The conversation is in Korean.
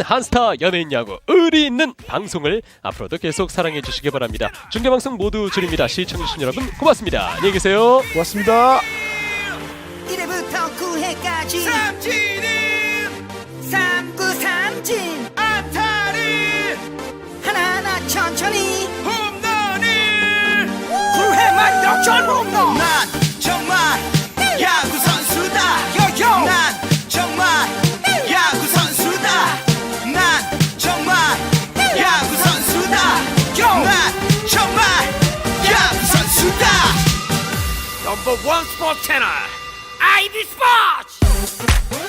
한스타 연예인 야구 의리 있는 방송을 앞으로도 계속 사랑해 주시기 바랍니다. 중계 방송 모두 줄입니다. 시청해 주신 여러분 고맙습니다. 안녕히 계세요. 고맙습니다. 1회부터 9회까지 삼진은 삼구 삼진 안타를 하나하나 천천히 Number one sport tenor, I dispatch!